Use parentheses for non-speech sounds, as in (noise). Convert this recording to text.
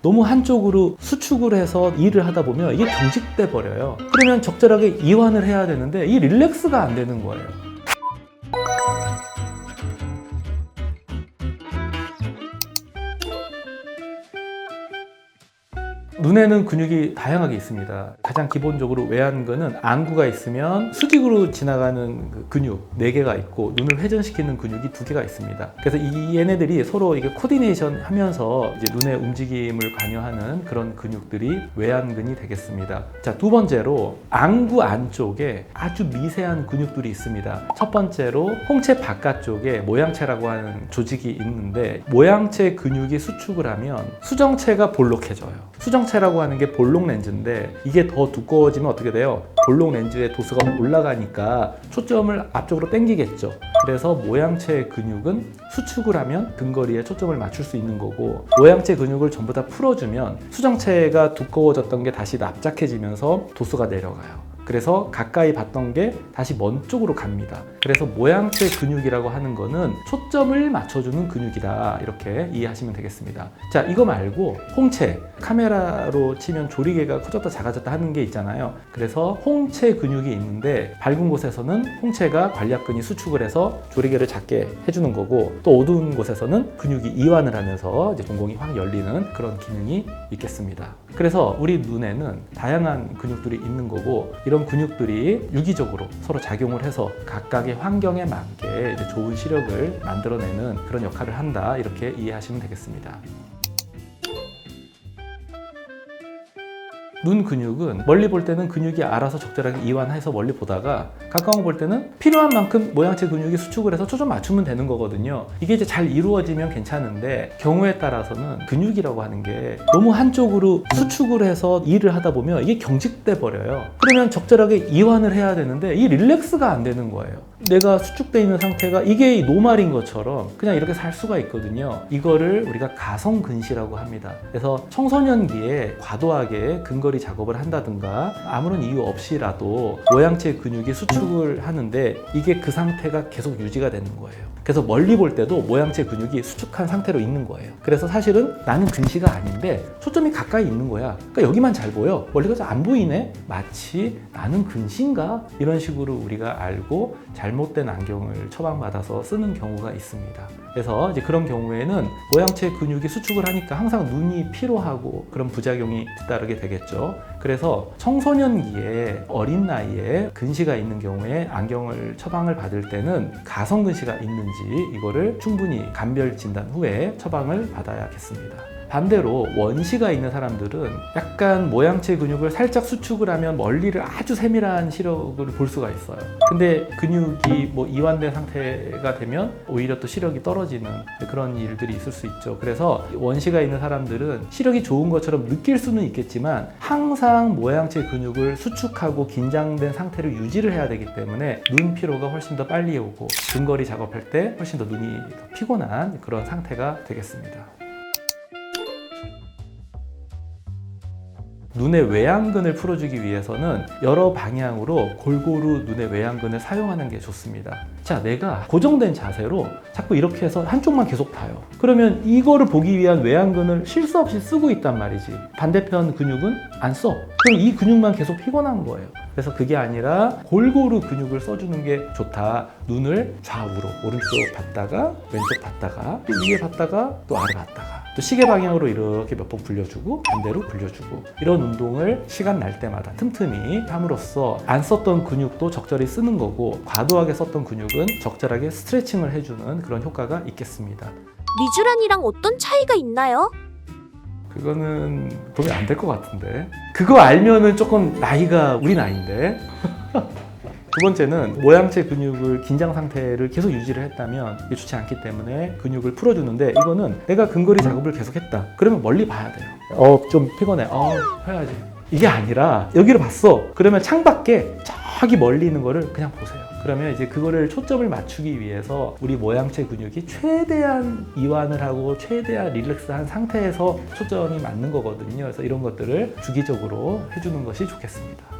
너무 한쪽으로 수축을 해서 일을 하다 보면 이게 경직돼 버려요. 그러면 적절하게 이완을 해야 되는데 이 릴렉스가 안 되는 거예요. 눈에는 근육이 다양하게 있습니다. 가장 기본적으로 외안근은 안구가 있으면 수직으로 지나가는 그 근육 4개가 있고 눈을 회전시키는 근육이 2개가 있습니다. 그래서 이 얘네들이 서로 이게 코디네이션 하면서 이제 눈의 움직임을 관여하는 그런 근육들이 외안근이 되겠습니다. 자, 두 번째로 안구 안쪽에 아주 미세한 근육들이 있습니다. 첫 번째로 홍채 바깥쪽에 모양체라고 하는 조직이 있는데 모양체 근육이 수축을 하면 수정체가 볼록해져요. 수정체라고 하는 게 볼록 렌즈인데 이게 더 두꺼워지면 어떻게 돼요? 볼록 렌즈의 도수가 올라가니까 초점을 앞쪽으로 당기겠죠. 그래서 모양체 근육은 수축을 하면 근거리에 초점을 맞출 수 있는 거고 모양체 근육을 전부 다 풀어주면 수정체가 두꺼워졌던 게 다시 납작해지면서 도수가 내려가요. 그래서 가까이 봤던 게 다시 먼 쪽으로 갑니다. 그래서 모양체 근육이라고 하는 거는 초점을 맞춰주는 근육이다. 이렇게 이해하시면 되겠습니다. 자, 이거 말고 홍채, 카메라로 치면 조리개가 커졌다 작아졌다 하는 게 있잖아요. 그래서 홍채 근육이 있는데 밝은 곳에서는 홍채가 관략근이 수축을 해서 조리개를 작게 해주는 거고 또 어두운 곳에서는 근육이 이완을 하면서 이제 동공이 확 열리는 그런 기능이 있겠습니다. 그래서 우리 눈에는 다양한 근육들이 있는 거고 이런 근육들이 유기적으로 서로 작용을 해서 각각의 환경에 맞게 좋은 시력을 만들어내는 그런 역할을 한다 이렇게 이해하시면 되겠습니다. 눈 근육은 멀리 볼 때는 근육이 알아서 적절하게 이완해서 멀리 보다가 가까운 거볼 때는 필요한 만큼 모양체 근육이 수축을 해서 초점 맞추면 되는 거거든요. 이게 이제 잘 이루어지면 괜찮은데 경우에 따라서는 근육이라고 하는 게 너무 한쪽으로 수축을 해서 일을 하다 보면 이게 경직돼 버려요. 그러면 적절하게 이완을 해야 되는데 이 릴렉스가 안 되는 거예요. 내가 수축돼 있는 상태가 이게 노말인 것처럼 그냥 이렇게 살 수가 있거든요. 이거를 우리가 가성 근시라고 합니다. 그래서 청소년기에 과도하게 근거리 작업을 한다든가 아무런 이유 없이라도 모양체 근육이 수축을 하는데 이게 그 상태가 계속 유지가 되는 거예요. 그래서 멀리 볼 때도 모양체 근육이 수축한 상태로 있는 거예요. 그래서 사실은 나는 근시가 아닌데 초점이 가까이 있는 거야. 그러니까 여기만 잘 보여. 멀리가 잘안 보이네. 마치 나는 근시인가? 이런 식으로 우리가 알고 잘 못된 안경을 처방받아서 쓰는 경우가 있습니다. 그래서 이제 그런 경우에는 모양체 근육이 수축을 하니까 항상 눈이 피로하고 그런 부작용이 뒤따르게 되겠죠. 그래서 청소년기에 어린 나이에 근시가 있는 경우에 안경을 처방을 받을 때는 가성 근시가 있는지 이거를 충분히 간별 진단 후에 처방을 받아야겠습니다. 반대로 원시가 있는 사람들은 약간 모양체 근육을 살짝 수축을 하면 멀리를 아주 세밀한 시력을 볼 수가 있어요. 근데 근육이 뭐 이완된 상태가 되면 오히려 또 시력이 떨어지는 그런 일들이 있을 수 있죠. 그래서 원시가 있는 사람들은 시력이 좋은 것처럼 느낄 수는 있겠지만 항상 모양체 근육을 수축하고 긴장된 상태를 유지를 해야 되기 때문에 눈 피로가 훨씬 더 빨리 오고 근거리 작업할 때 훨씬 더 눈이 더 피곤한 그런 상태가 되겠습니다. 눈의 외양근을 풀어주기 위해서는 여러 방향으로 골고루 눈의 외양근을 사용하는 게 좋습니다. 자, 내가 고정된 자세로 자꾸 이렇게 해서 한쪽만 계속 봐요. 그러면 이거를 보기 위한 외양근을 실수 없이 쓰고 있단 말이지. 반대편 근육은 안 써. 그럼 이 근육만 계속 피곤한 거예요. 그래서 그게 아니라 골고루 근육을 써주는 게 좋다. 눈을 좌우로 오른쪽 봤다가 왼쪽 봤다가 또 위에 봤다가 또 아래 봤다가 또 시계 방향으로 이렇게 몇 번 굴려주고 반대로 굴려주고 이런 운동을 시간 날 때마다 틈틈이 함으로써 안 썼던 근육도 적절히 쓰는 거고 과도하게 썼던 근육은 적절하게 스트레칭을 해주는 그런 효과가 있겠습니다. 미주란이랑 어떤 차이가 있나요? 그거는 보면 안될 것 같은데. 그거 알면은 조금 나이가 우리 나이인데. (laughs) 두 번째는 모양체 근육을 긴장 상태를 계속 유지를 했다면 이게 좋지 않기 때문에 근육을 풀어주는데 이거는 내가 근거리 작업을 계속 했다. 그러면 멀리 봐야 돼요. 어 좀 피곤해. 어 해야지. 이게 아니라 여기를 봤어. 그러면 창밖에 저기 멀리 있는 거를 그냥 보세요 그러면 이제 그거를 초점을 맞추기 위해서 우리 모양체 근육이 최대한 이완을 하고 최대한 릴렉스한 상태에서 초점이 맞는 거거든요. 그래서 이런 것들을 주기적으로 해주는 것이 좋겠습니다.